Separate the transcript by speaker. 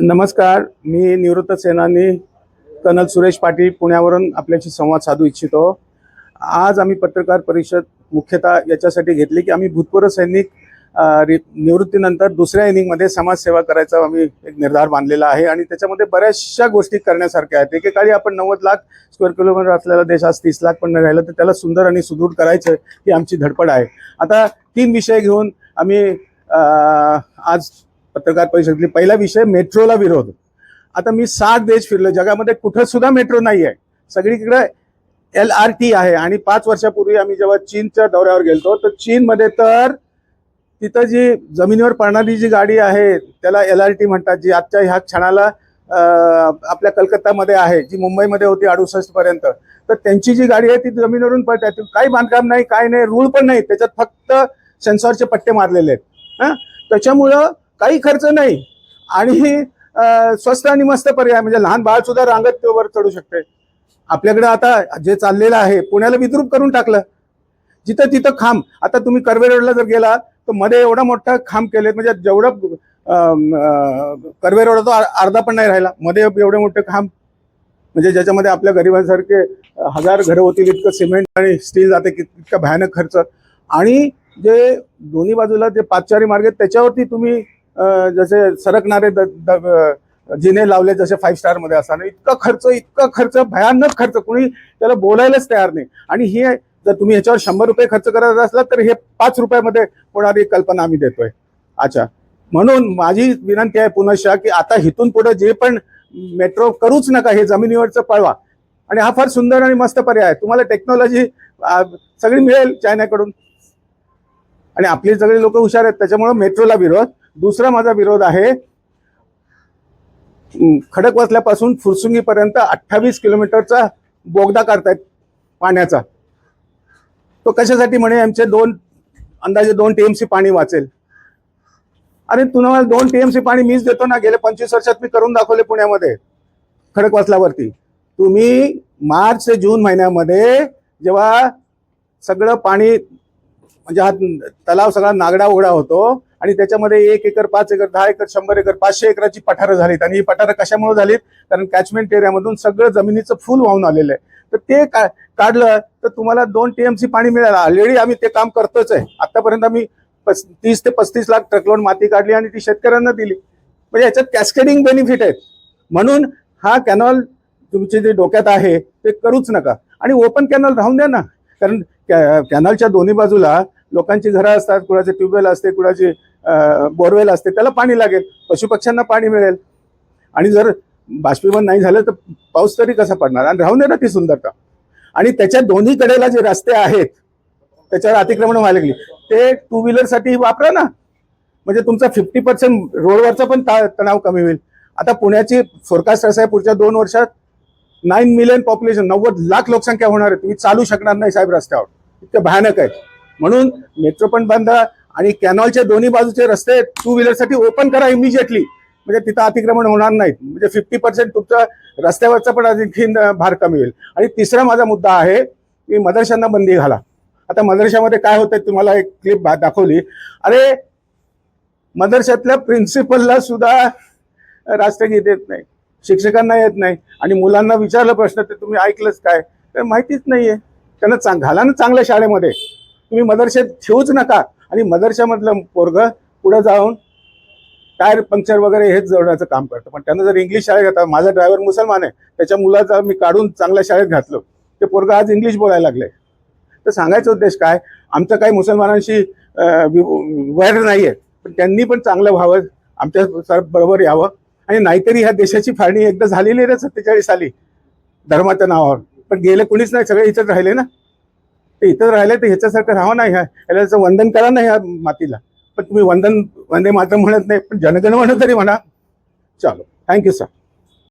Speaker 1: नमस्कार मी निवृत्त सेनानी कर्नल सुरेश पाटील पुण्यावरून आपल्याशी संवाद साधू इच्छितो. आज आम्ही पत्रकार परिषद मुख्यतः याच्यासाठी घेतली की आम्ही भूतपूर्व सैनिक निवृत्तीनंतर दुसऱ्या इनिंगमध्ये समाजसेवा करायचा आम्ही एक निर्धार बांधलेला आहे आणि त्याच्यामध्ये बऱ्याचशा गोष्टी करण्यासारख्या आहेत. एकेकाळी आपण नव्वद लाख स्क्वेअर किलोमीटर असलेला देश आज तीस लाख पण राहिलं तर त्याला सुंदर आणि सुदृढ करायचं ही आमची धडपड आहे. आता तीन विषय घेऊन आम्ही आज पत्रकार परिषदेतली पहिला विषय मेट्रोला विरोध. आता मी सात देश फिरलो जगामध्ये कुठं सुद्धा मेट्रो नाही आहे सगळीकडे एल आर टी आहे आणि पाच वर्षापूर्वी आम्ही जेव्हा चीनच्या दौऱ्यावर गेलतो तर चीनमध्ये तर तिथं जी जमिनीवर पडणारी जी गाडी आहे त्याला एल आर टी म्हणतात जी आजच्या ह्या क्षणाला आपल्या कलकत्तामध्ये आहे जी मुंबईमध्ये होती अडुसष्ट पर्यंत. तर त्यांची जी गाडी आहे ती जमिनीवरून पडते. काही बांधकाम नाही काय नाही रूळ पण नाही. त्याच्यात फक्त सेन्सॉरचे पट्टे मारलेले आहेत. हां? त्याच्यामुळं काही खर्च नाही. आणि स्वस्त आणि मस्त पर्याय म्हणजे लहान बाळ सुद्धा रांगत ते वर चढू शकते. आपल्याकडे आता जे चाललेलं आहे पुण्याला विद्रूप करून टाकलं. जिथं तिथं खांब. आता तुम्ही कर्वे रोडला जर गेला तर मध्ये एवढा मोठा खांब केले म्हणजे जेवढं कर्वे रोड तो अर्धा पण नाही राहिला. मध्ये एवढे मोठे खांब म्हणजे ज्याच्यामध्ये आपल्या गरिबांसारखे हजार घरं होतील इतकं सिमेंट आणि स्टील जाते इतका भयानक खर्च. आणि जे दोन्ही बाजूला जे पाचचारी मार्ग आहेत त्याच्यावरती तुम्ही जसे सरकणारे द- द- जिने लावले जसे फाईव्ह स्टारमध्ये असताना इतका खर्च इतका खर्च भयानक खर्च. कोणी त्याला बोलायलाच तयार नाही. आणि हे जर तुम्ही ह्याच्यावर शंभर रुपये खर्च करत असला तर हे पाच रुपयामध्ये होणारी कल्पना आम्ही देतोय. अच्छा. म्हणून माझी विनंती आहे पुनशा की आता इथून पुढे जे पण मेट्रो करूच नका हे जमिनीवरचं पळवा. आणि हा फार सुंदर आणि मस्त पर्याय आहे. तुम्हाला टेक्नॉलॉजी सगळी मिळेल चायनाकडून. आणि आपली सगळी लोक हुशार आहेत त्याच्यामुळे मेट्रोला विरोध. दुसरा माझा विरोध आहे खडकवासल्यापासून फुरसुंगीपर्यंत अठ्ठावीस किलोमीटरचा बोगदा करतायत पाण्याचा. तो कशासाठी म्हणे आमचे दोन अंदाजे दोन टीएमसी पाणी वाचेल. अरे तुम्हाला दोन टीएमसी पाणी मीच देतो ना गेले पंचवीस वर्षात मी करून दाखवले पुण्यामध्ये खडकवासल्यावरती तुम्ही मार्च ते जून महिन्यामध्ये जेव्हा सगळं पाणी म्हणजे हा तलाव सगळा नागडा उघडा होतो आणि त्याच्यामध्ये एक एकर पाच एकर दहा एकर शंभर एकर पाचशे एकराची पठारं झालीत. आणि ही पठारं कशामुळे झालीत? कारण कॅचमेंट एरियामधून सगळं जमिनीचं फुल वाहून आलेलं आहे. तर ते का काढलं तर तुम्हाला दोन टीएमसी पाणी मिळालं. ऑलरेडी आम्ही ते काम करतोच आहे. आतापर्यंत आम्ही पस तीस ते पस्तीस लाख ट्रकलोड माती काढली आणि ती शेतकऱ्यांना दिली. म्हणजे याच्यात कॅस्केडिंग बेनिफिट आहेत. म्हणून हा कॅनॉल तुमचे जे डोक्यात आहे ते करूच नका. आणि ओपन कॅनॉल राहून द्या ना. कारण कॅ- कॅनॉलच्या दोन्ही बाजूला लोकांची घरं असतात कुणाचे ट्यूबवेल असते कुणाचे बोरवेल असते त्याला पाणी लागेल. पशुपक्ष्यांना पाणी मिळेल. आणि जर बाष्पीभवन नाही झालं तर पाऊस तरी कसा पडणार? आणि राहून दे ना ती सुंदरता. आणि त्याच्या दोन्ही कडेला जे रस्ते आहेत त्याच्यावर अतिक्रमण व्हायला लागली. ते टू व्हीलरसाठी वापरा ना. म्हणजे तुमचा फिफ्टी पर्सेंट रोडवरचा पण ता- तणाव कमी होईल. आता पुण्याची फोरकास्ट असं आहे पुढच्या दोन वर्षात नाईन मिलियन पॉप्युलेशन नव्वद लाख लोकसंख्या होणार आहे. तुम्ही चालू शकणार नाही साहेब रस्त्यावर. इतकं भयानक आहेत म्हणून मेट्रो पण बंद आणि कॅनॉलच्या दोन्ही बाजूचे रस्ते टू व्हीलरसाठी ओपन करा इमिजिएटली म्हणजे तिथं अतिक्रमण होणार नाहीत. म्हणजे फिफ्टी पर्सेंट तुमचं रस्त्यावरचा पण आणखीन भार कमी होईल. आणि तिसरा माझा मुद्दा आहे की मदरशांना बंदी घाला. आता मदरशामध्ये काय होतंय तुम्हाला एक क्लिप दाखवली. अरे मदरशातल्या प्रिन्सिपलला सुद्धा राष्ट्रगीत येत नाही. शिक्षकांना येत नाही. आणि मुलांना विचारलं प्रश्न तर तुम्ही ऐकलंच काय? तर माहितीच आहे त्यांना चांग घाला ना चांगल्या शाळेमध्ये. तुम्ही मदरशात ठेवूच नका. आणि मदरशामधलं पोरग पुढं जाऊन टायर पंक्चर वगैरे हेच जोडण्याचं काम करतं. पण त्यांना जर इंग्लिश शाळेत घातला माझा ड्रायव्हर मुसलमान आहे त्याच्या मुलाचा मी काढून चांगल्या शाळेत घातलं. ते पोरग आज इंग्लिश बोलायला लागले. तर सांगायचा उद्देश काय? आमचं काही मुसलमानांशी वैर नाही आहे पण त्यांनी पण चांगलं व्हावं आमच्या सर बरोबर यावं. आणि नाहीतरी ह्या देशाची फाळणी एकदा झालेली ना सत्तेचाळीस साली. धर्माच्या नावावर. पण गेले कुणीच नाही सगळे इथंच राहिले ना. ते इथंच राहिले तर ह्याच्यासारखं राहावं नाही ह्या. ह्याला वंदन करा ना ह्या मातीला. पण तुम्ही वंदन वंदे मात्र म्हणत नाही पण जनगण म्हणत तरी म्हणा. चालो थँक्यू सर